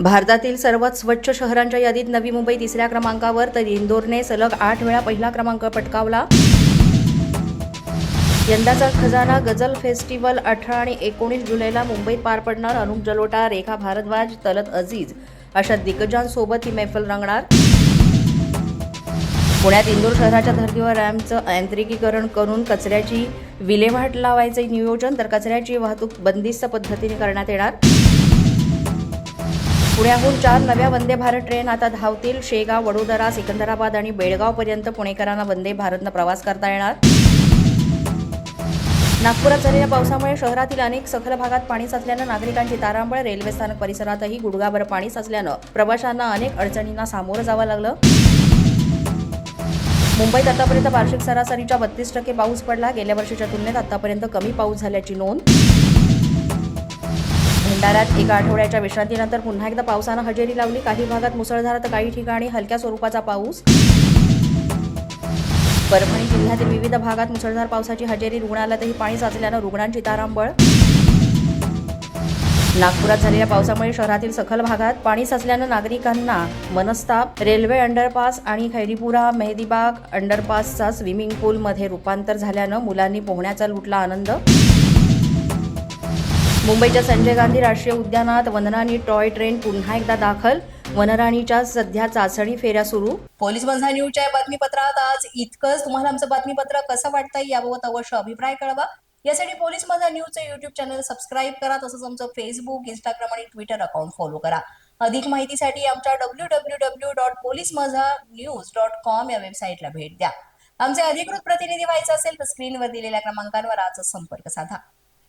भारतातील सर्वात स्वच्छ शहरांच्या यादीत नवी मुंबई तिसऱ्या क्रमांकावर तर इंदोरने सलग आठ वेळा पहिला क्रमांक पटकावला. यंदाचा खजाना गझल फेस्टिवल अठरा आणि एकोणीस जुलैला मुंबईत पार पडणार अनुप जलोटा रेखा भारद्वाज तलत अजीज अशा दिग्गजांसोबत ही मैफल रंगणार. पुण्यात इंदोर शहराच्या धर्तीवर रॅम्पचं यांत्रिकीकरण करून कचऱ्याची विल्हेवाट लावायचे नियोजन तर कचऱ्याची वाहतूक बंदिस्त पद्धतीने करण्यात येणार. पुण्याहून चार नव्या वंदे भारत ट्रेन आता धावतील. शेगाव वडोदरा सिकंदराबाद आणि बेळगावपर्यंत पुणेकरांना वंदे भारतनं प्रवास करता येणार. नागपुरात झालेल्या पावसामुळे शहरातील अनेक सखल भागात पाणी साचल्यानं नागरिकांची तारांबळ रेल्वे स्थानक परिसरातही गुडघाभर पाणी साचल्यानं प्रवाशांना अनेक अडचणींना सामोरं जावं लागलं. मुंबईत आतापर्यंत वार्षिक सरासरीच्या बत्तीस टक्के पाऊस पडला. गेल्या वर्षीच्या तुलनेत आतापर्यंत कमी पाऊस झाल्याची नोंद. भंडाऱ्यात एका आठवड्याच्या विश्रांतीनंतर पुन्हा एकदा पावसानं हजेरी लावली. काही भागात मुसळधार तर काही ठिकाणी हलक्या स्वरूपाचा पाऊस. परभणी जिल्ह्यातील विविध भागात मुसळधार पावसाची हजेरी रुग्णालयातही पाणी साचल्यानं रुग्णांची तारांबळ. नागपुरात झालेल्या पावसामुळे शहरातील सखल भागात पाणी साचल्यानं नागरिकांना मनस्ताप. रेल्वे अंडरपास आणि खैरीपुरा मेहदीबाग अंडरपासचा स्विमिंग पूलमध्ये रूपांतर झाल्यानं मुलांनी पोहण्याचा लुटला आनंद. मुंबईच्या संजय गांधी राष्ट्रीय उद्यानात वनराणी टॉय ट्रेन पुन्हा एकदा दाखल. वनराणीच्या सध्या चाचणी फेऱ्या सुरू. पोलीस बंधा न्यूजच्या बातमीपत्रात आज इतकंच. तुम्हाला आमचं बातमीपत्र कसं वाटतंय याबाबत अवश्य अभिप्राय कळवा. यासाठी पोलीस माझा न्यूजचं युट्यूब चॅनल सबस्क्राईब करा तसंच आमचं फेसबुक इंस्टाग्राम आणि ट्विटर अकाउंट फॉलो करा. अधिक माहितीसाठी आमच्या W W W dot police माझा न्यूज डॉट कॉम या वेबसाईटला भेट द्या. आमचे अधिकृत प्रतिनिधी व्हायचं असेल तर स्क्रीनवर दिलेल्या क्रमांकांवर आजच संपर्क साधा.